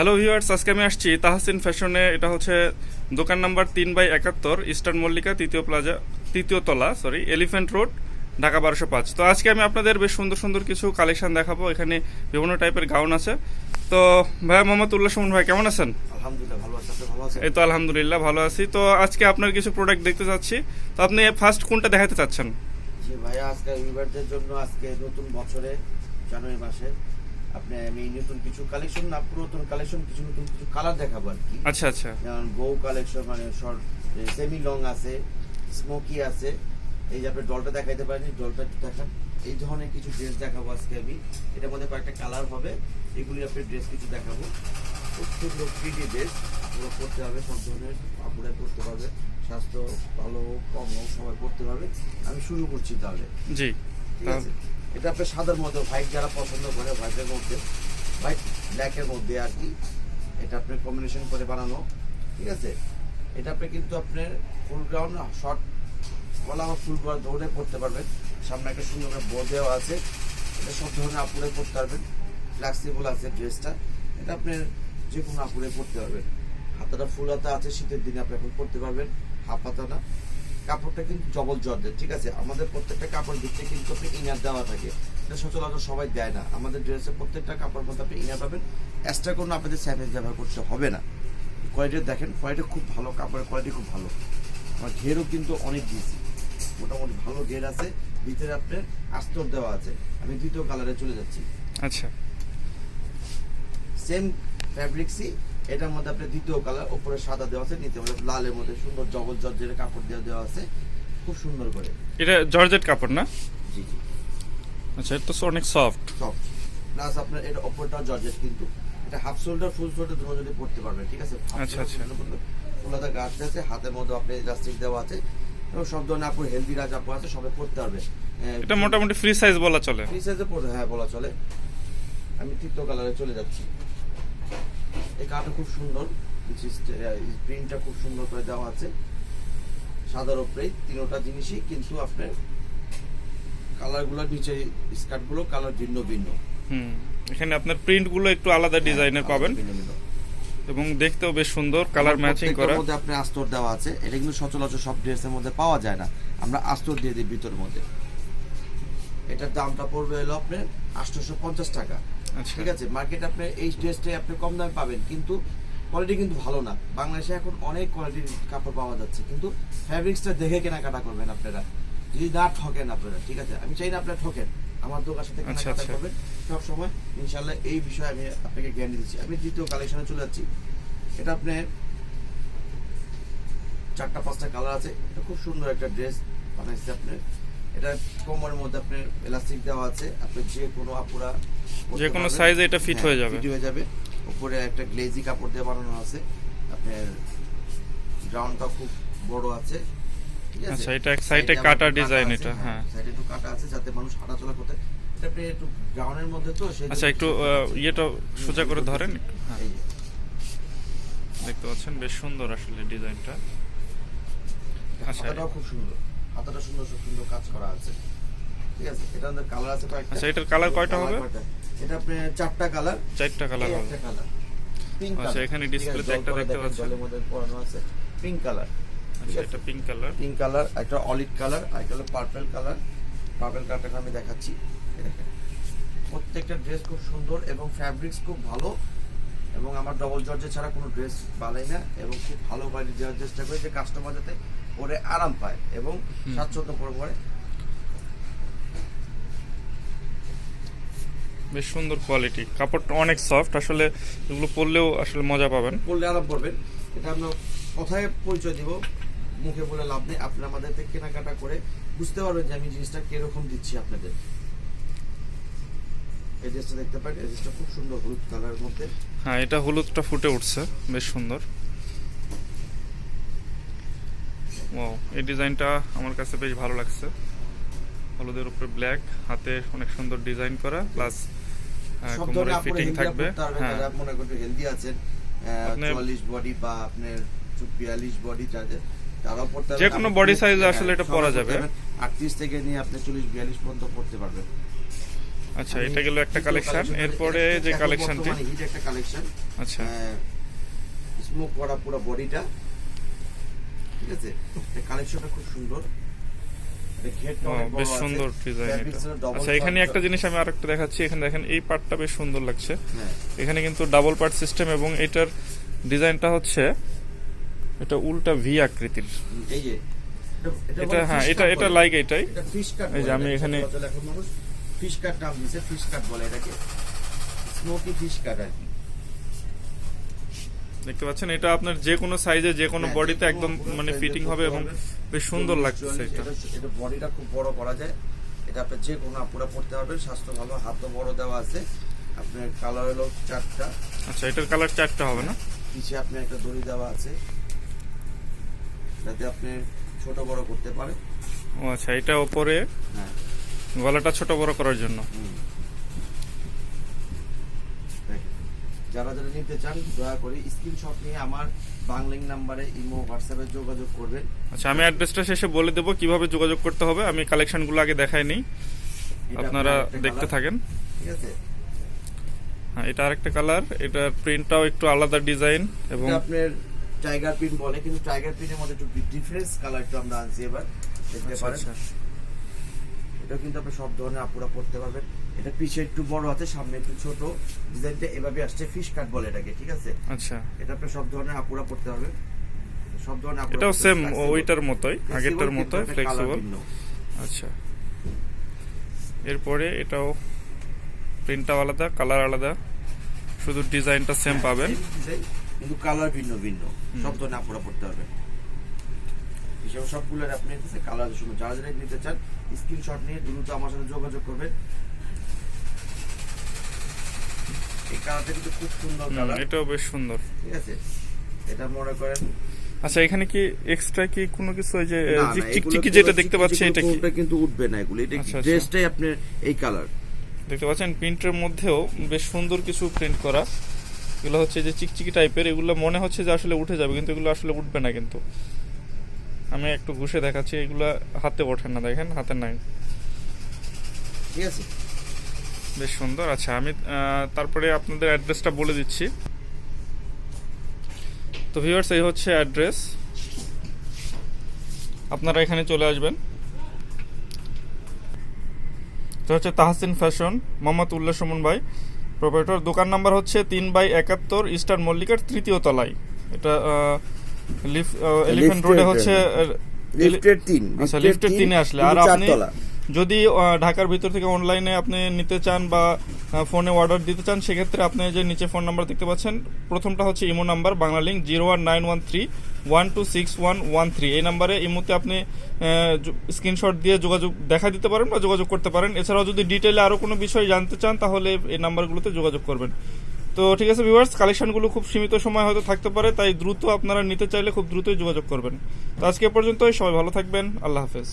Hello viewers আজকে আমি আসছি তাহসিন ফ্যাশনে এটা হচ্ছে দোকান নাম্বার তিন বাই একাত্তর ইস্টার্ন মল্লিকা তৃতীয় প্লাজা তৃতীয় তলা সরি এলিফ্যান্ট রোড ঢাকা বারোশো পাঁচ। তো আজকে আমি আপনাদের বেশ সুন্দর সুন্দর কিছু কালেকশন দেখাবো। এখানে বিভিন্ন টাইপের গাউন আছে। তো ভাইয়া মোহাম্মদ উল্লাহ সুমন ভাই কেমন আছেন? আলহামদুলিল্লাহ ভালো আছে। ভালো আছেন? এই তো আলহামদুলিল্লাহ ভালো আছি। তো আজকে আপনার কিছু প্রোডাক্ট দেখতে চাচ্ছি। তো আপনি ফার্স্ট কোনটা দেখাতে চাচ্ছেন? জি ভাইয়া আজকে জন্য আজকে নতুন বছরে জানুয়ারি মাসে আপনি আমি নতুন কিছু কালেকশন না পুরাতন কালেকশন কিছু নতুন কিছু কালার দেখাবো আর কি। আচ্ছা আচ্ছা। যেমন বউ কালেকশন মানে শর্ট সেমি লং আছে স্মোকি আছে। এই যে আপনি ডলটা দেখাইতে পারেন ডলটা দেখান। এই ধরনের কিছু ড্রেস দেখাবো আজকে আমি। এটার মধ্যে কয়েকটা কালার হবে এগুলি আপনি ড্রেস কিছু দেখাবো। খুব সুন্দর প্রিটি ড্রেস এগুলো পড়তে হবে সব ধরনের কাপড়ে পড়তে পারবে স্বাস্থ্য ভালো হোক কম হোক সবাই পড়তে পারবে। আমি শুরু করছি তাহলে। জি ঠিক আছে? এটা আপনার সাদার মধ্যে হোয়াইট যারা পছন্দ করে হোয়াইটের মধ্যে হোয়াইট ব্ল্যাকের মধ্যে আর কি। এটা আপনি কম্বিনেশন করে বানানো, ঠিক আছে? এটা আপনি কিন্তু আপনার ফুল গ্রাউন্ড শর্ট গলা বা ফুল গলা দৌড়ে পড়তে পারবেন। সামনে একটা সুন্দর করে বো দেওয়া আছে। এটা সব ধরনের আপুরে পড়তে পারবেন। ফ্লেক্সিবল আছে ড্রেসটা এটা আপনার যে কোনো আপুরে পড়তে পারবেন। হাতাটা ফুল হাতা আছে, শীতের দিনে আপনি এখন পড়তে পারবেন। হাফ হাতা না কাপড়টা কিন্তু ডবল জর্জের ঠিক আছে? আমাদের প্রত্যেকটা কাপড় দিচ্ছে কিন্তু আপনি ইনার দেওয়া থাকে। এটা সচরাচর সবাই দেয় না। আমাদের ড্রেসের প্রত্যেকটা কাপড় মধ্যে আপনি ইনার পাবেন। এক্সট্রা কোনো আপনাদের স্যাভেজ ব্যবহার করতে হবে না। কোয়ালিটি দেখেন কোয়ালিটি খুব ভালো কাপড়ের কোয়ালিটি খুব ভালো। আমার ঘেরও কিন্তু অনেক দিয়েছি মোটামুটি ভালো ঘের আছে। ভিতরে আপনার আস্তর দেওয়া আছে। আমি দ্বিতীয় কালারে চলে যাচ্ছি। আচ্ছা। সেম ফ্যাব্রিক্সই এটার মধ্যে আপনার দ্বিতীয় কালার উপরে সাদা দেওয়া আছে নিচে মধ্যে লালের মধ্যে সুন্দর জগৎ জর্জের কাপড় দেওয়া দেওয়া আছে। খুব সুন্দর করে। এটা জর্জেট কাপড় না? জি জি। আচ্ছা এটা তো অনেক সফট সফট প্লাস আপনার এটা ওপরটা জর্জেট কিন্তু এটা হাফ শোল্ডার ফুল শোল্ডার দুটো যদি পড়তে পারবেন ঠিক আছে? আচ্ছা, আচ্ছা। ফুলাদা গাছ আছে হাতের মধ্যে আপনি ইলাস্টিক দেওয়া আছে। এবং সব ধরনের আপু হেলদি রাজ আপু আছে সবাই পড়তে পারবে। এটা মোটামুটি ফ্রি সাইজ বলা চলে। ফ্রি সাইজে পড়ে হ্যাঁ বলা চলে। আমি তৃতীয় কালারে চলে যাচ্ছি। এই কালারটা খুব সুন্দর প্রিন্টটা খুব সুন্দর করে দেওয়া আছে। সাদার উপরে তিনোটা জিনিসই কিন্তু আপনার কালারগুলো নিচে স্কার্টগুলো কালার ভিন্ন ভিন্ন। হুম এখানে আপনার প্রিন্টগুলো একটু আলাদা ডিজাইনের পাবেন। এবং দেখতেও বেশ সুন্দর কালার ম্যাচিং করা। মধ্যে আপনি আস্তর দেওয়া আছে। এটা কিন্তু সচরাচর সব ড্রেসের মধ্যে পাওয়া যায় না। আমরা আস্তর দিয়ে দিই ভিতর মধ্যে। এটার দামটা পড়বে হলো আপনার আটশোশো পঞ্চাশ টাকা। আচ্ছা। ঠিক আছে? মার্কেটে আপনি এই ড্রেসটাই আপনি কম দামে পাবেন কিন্তু কোয়ালিটি কিন্তু ভালো না। বাংলাদেশে এখন অনেক কোয়ালিটির কাপড় পাওয়া যাচ্ছে কিন্তু ফ্যাব্রিক্সটা দেখে কেনাকাটা করবেন আপনারা। যদি না ঠকেন আপনারা ঠিক আছে? আমি চাই না আপনারা ঠকেন। আমার দোকান সাথে আচ্ছা, কেনাকাটা আচ্ছা। করবেন। সব সময় ইনশাল্লাহ এই বিষয়ে আমি আপনাকে গ্যারান্টি দিচ্ছি। আমি দ্বিতীয় কালেকশনে চলে যাচ্ছি। এটা আপনি চারটা পাঁচটা কালার আছে। এটা খুব সুন্দর একটা ড্রেস বানাইছে আপনি এটা কোমরের মধ্যে আপনার এলাস্টিক দেওয়া আছে আপনি যে কোনো আপুরা যে কোনো এ এটা fit হ্যাঁ, হয়ে যাবে। fit হয়ে যাবে উপরে একটা গ্লেজি কাপড় দিয়ে বানানো আছে আপনার গ্রাউন্ডটা খুব বড় আছে আচ্ছা, এটা এক আবার কাটা আছে, এটা, হ্যাঁ। সাইডে একটু কাটা আছে যাতে মানুষ হাঁটাচলা করতে এটা আপনি একটু গ্রাউন্ডের মধ্যে তো আচ্ছা একটু। ইয়েটা সোজা করে ধরেন একটু। হ্যাঁ দেখতে পাচ্ছেন বেশ সুন্দর আসলে ডিজাইনটা আচ্ছা হাতাটাও খুব সুন্দর হাতাটা সুন্দর সুন্দর কাজ করা আছে। ঠিক আছে? এটা আমাদের কালার আছে কয়েকটা। আচ্ছা, এটার colour কয়টা হবে? এটা আপনি চারটা কালার চারটা কালার হবে। কালার পিঙ্ক আচ্ছা, এখানে display তে একটা দেখতে পাচ্ছেন। জলের মধ্যে পরানো আছে। পিঙ্ক কালার আচ্ছা এটা পিঙ্ক কালার পিঙ্ক কালার একটা অলিভ কালার আর একটা পার্পল কালার পার্পল কালারটা আমি দেখাচ্ছি। প্রত্যেকটা ড্রেস খুব সুন্দর এবং ফ্যাব্রিক্স খুব ভালো। এবং আমার ডবল জর্জে ছাড়া কোনো ড্রেস বানাই না। এবং খুব ভালো কোয়ালিটি দেওয়ার চেষ্টা করি যে কাস্টমার যাতে পরে আরাম পায় এবং স্বাচ্ছন্দ্য পরে পরে বেশ সুন্দর কোয়ালিটি কাপড়টা অনেক সফট আসলে এগুলো পরলেও আসলে মজা পাবেন। পরলে আরাম পড়বেন এটা আমরা কথায় পরিচয় দিব মুখে বলে লাভ নেই। আপনি আমাদের থেকে কেনাকাটা করে বুঝতে পারবেন যে আমি জিনিসটা কীরকম দিচ্ছি আপনাদের। এই ড্রেসটা দেখতে পারেন এই ড্রেসটা খুব সুন্দর হলুদ কালারের মধ্যে। হ্যাঁ এটা হলুদটা ফুটে উঠছে বেশ সুন্দর। ও এই ডিজাইনটা আমার কাছে বেশ ভালো লাগছে। হলুদের উপরে ব্ল্যাক হাতে অনেক সুন্দর ডিজাইন করা প্লাস কোমরে ফিটিং থাকবে হ্যাঁ। মনে করতে হেলদি আছেন আপনার- চুয়াল্লিশ বডি বা আপনার বিয়াল্লিশ বডি যাদের তারাও পড়তে যে কোনো body size আসলে এটা পরা যাবে। আটত্রিশ থেকে নিয়ে আপনি চল্লিশ বিয়াল্লিশ পর্যন্ত পড়তে পারবেন। আচ্ছা এটা গেল একটা কালেকশন এরপরে যে কালেকশনটি হিট একটা কালেকশন আচ্ছা। স্মোক করা পুরো বডিটা ঠিক আছে? কালেকশনটা খুব সুন্দর। বেশ সুন্দর ডিজাইন আচ্ছা এখানে একটা জিনিস আমি আরেকটা দেখাচ্ছি। এখানে দেখেন এই পার্টটা বেশ সুন্দর লাগছে। হ্যাঁ। এখানে কিন্তু ডাবল পার্ট সিস্টেম এবং এটার ডিজাইনটা হচ্ছে এটা উল্টা ভি আকৃতির। এই যে এটা- হ্যাঁ এটা এটা লাইক এটাই। এটা ফিশ কাট এই যে আমি এখানে- ফিশ কাট নাম দিয়েছে ফিশ কাট বলে এটাকে। স্মোকি ফিশ কাট আর কি। দেখতে পাচ্ছেন এটা আপনার যে কোনো সাইজে যে কোনো হ্যাঁ, বডিতে একদম মানে ফিটিং হবে এবং বেশ সুন্দর লাগছে এটা। এটা বডিটা খুব বড় করা যায়। এটা আপনি যে কোনো আপুরা পড়তে পারবেন স্বাস্থ্য ভালো হাতও বড় দেওয়া আছে। আপনার কালার হলো চারটা। আচ্ছা এটার কালার চারটা হবে না? নিচে আপনি একটা দড়ি দেওয়া আছে। যাতে আপনি ছোট বড় করতে পারে ও আচ্ছা এটা ওপরে হ্যাঁ। গলাটা ছোট বড় করার জন্য। যারা যারা নিতে চান দয়া করে স্ক্রিনশট নিয়ে আমার বাংলিং নাম্বারে ইমো হোয়াটসঅ্যাপে যোগাযোগ করবেন। আচ্ছা আমি অ্যাড্রেসটা শেষে বলে দেবো কীভাবে যোগাযোগ করতে হবে। আমি কালেকশনগুলো আগে দেখাই নিই। আপনারা দেখতে থাকেন। ঠিক আছে? হ্যাঁ এটা আরেকটা কালার এটা প্রিন্টটাও একটু আলাদা ডিজাইন এবং আপনার টাইগার প্রিন্ট বলে কিন্তু টাইগার প্রিন্টের মধ্যে একটু ডিফারেন্স কালার একটু আমরা আনছি এবার। দেখতে আচ্ছা, পারেন। আচ্ছা। এটা কিন্তু আপনি সব ধরনের আপুরা পড়তে পারবেন। এটা পিছে একটু বড় আছে সামনে একটু ছোট। ডিজাইনটা এভাবে আসছে ফিশ কাট বলে এটাকে ঠিক আছে? আচ্ছা। এটা আপনি সব ধরনের আপুরা পড়তে পারবেন। সব ধরনের আপুরা এটাও সেম ওইটার মতোই আগেরটার মতোই colour ফ্লেক্সিবল আচ্ছা। এরপরে এটাও প্রিন্টটাও আলাদা কালার আলাদা। শুধু ডিজাইনটা সেম হ্যাঁ, পাবেন। কিন্তু কালার ভিন্ন ভিন্ন। সব ধরনের আপুরা পড়তে পারবেন। হিসেবে সবগুলো আপনি কালার শুনুন যারা যারা নিতে চান স্ক্রিনশট নিয়ে দ্রুত আমার সাথে যোগাযোগ করবেন। এই কালারটা কিন্তু খুব সুন্দর কালার। এটাও বেশ সুন্দর। ঠিক আছে? এটা মনে করেন আচ্ছা এখানে কি এক্সট্রা কি কোনো কিছু যে চিকচিকি যেটা দেখতে পাচ্ছি এটা কি? কিন্তু উঠবে না এগুলো। এটা আচ্ছা, আচ্ছা। ড্রেসটাই আপনার এই কালার। দেখতে পাচ্ছেন প্রিন্টের মধ্যেও বেশ সুন্দর কিছু প্রিন্ট করা। এগুলো হচ্ছে যে চিকচিকি টাইপের এগুলো মনে হচ্ছে যে আসলে উঠে যাবে কিন্তু এগুলো আসলে উঠবে না কিন্তু। আমি একটু ঘুষে দেখাচ্ছি এগুলো হাতে ওঠে না দেখেন হাতে নাই ঠিক আছে। বেশ সুন্দর আচ্ছা আমি তারপরে আপনাদের অ্যাড্রেসটা বলে দিচ্ছি। তো ভিউয়ার্স এই হচ্ছে অ্যাড্রেস। আপনারা এখানে চলে আসবেন। তো হচ্ছে তাহসিন ফ্যাশন মোহাম্মদ উল্লাস সুমন ভাই প্রোপাইটর দোকান নাম্বার হচ্ছে তিন বাই একাত্তর ইস্টার্ন মল্লিকার তৃতীয় তলায়। এটা এলিফেন্ট রোডে হচ্ছে লিফটের তিন আচ্ছা লিফটের তিনে আসলে। আর আপনি যদি ঢাকার ভিতর থেকে অনলাইনে আপনি নিতে চান বা ফোনে অর্ডার দিতে চান সেক্ষেত্রে আপনি যে নিচে ফোন নাম্বার দেখতে পাচ্ছেন প্রথমটা হচ্ছে imo number Bangla link zero one nine one three one two six one one three এই নাম্বারে ইমোতে আপনি স্ক্রিনশট দিয়ে যোগাযোগ দেখা দিতে পারেন বা যোগাযোগ করতে পারেন। এছাড়াও যদি ডিটেলে আরও কোনো বিষয় জানতে চান তাহলে এই নাম্বারগুলোতে যোগাযোগ করবেন। তো ঠিক আছে ভিউয়ার্স কালেকশনগুলো খুব সীমিত সময় হয়তো থাকতে পারে, তাই দ্রুত আপনারা নিতে চাইলে খুব দ্রুতই যোগাযোগ করবেন। তো আজকে পর্যন্তই, সবাই ভালো থাকবেন, আল্লাহ হাফেজ।